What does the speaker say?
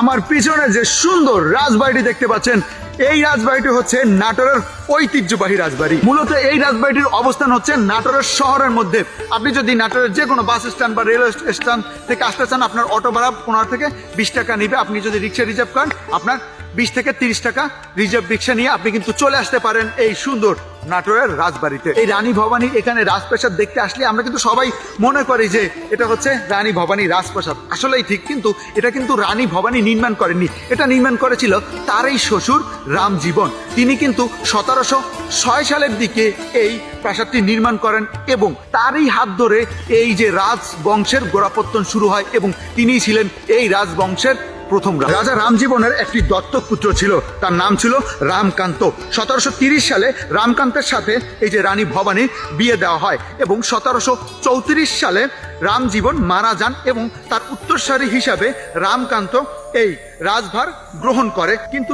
আমার পিছনে যে সুন্দর রাজবাড়িটি দেখতে পাচ্ছেন, এই রাজবাড়িটি হচ্ছে নাটোরের ঐতিহ্যবাহী রাজবাড়ি। মূলত এই রাজবাড়িটির অবস্থান হচ্ছে নাটোরের শহরের মধ্যে। আপনি যদি নাটোরের যে কোনো বাস স্ট্যান্ড বা রেল স্টেশন থেকে আসতে চান, আপনার অটো ভাড়া পনেরো থেকে বিশ টাকা নিবে। আপনি যদি রিক্সা রিজার্ভ করেন, আপনার বিশ থেকে তিরিশ টাকা রিজার্ভ রিক্সা নিয়ে আপনি কিন্তু চলে আসতে পারেন এই সুন্দর নাটোরের রাজবাড়িতে। এই রানী ভবানী এখানে রাজপ্রাসাদ দেখতে আসলে আমরা কিন্তু সবাই মনে করি যে এটা হচ্ছে রানী ভবানী রাজপ্রাসাদ। আসলেই ঠিক, কিন্তু এটা কিন্তু রানী ভবানী নির্মাণ করেননি। এটা নির্মাণ করেছিল তারই শ্বশুর রামজীবন। তিনি কিন্তু সতেরোশো ছয় সালের দিকে এই প্রাসাদটি নির্মাণ করেন এবং তারই হাত ধরে এই যে রাজবংশের গোড়াপত্তন শুরু হয় এবং তিনিই ছিলেন এই রাজবংশের প্রথম রাজা। রামজীবনের একটি দত্তক পুত্র ছিল। তার নাম ছিল রামকান্ত। সতেরোশো সালে রামকান্তের সাথে এই যে রানী ভবানী বিয়ে দেওয়া হয় এবং সতেরোশো চৌত্রিশ সালে রামজীবন মারা যান এবং তার উত্তরসারী হিসাবে রামকান্ত এই রাজভার গ্রহণ করে। কিন্তু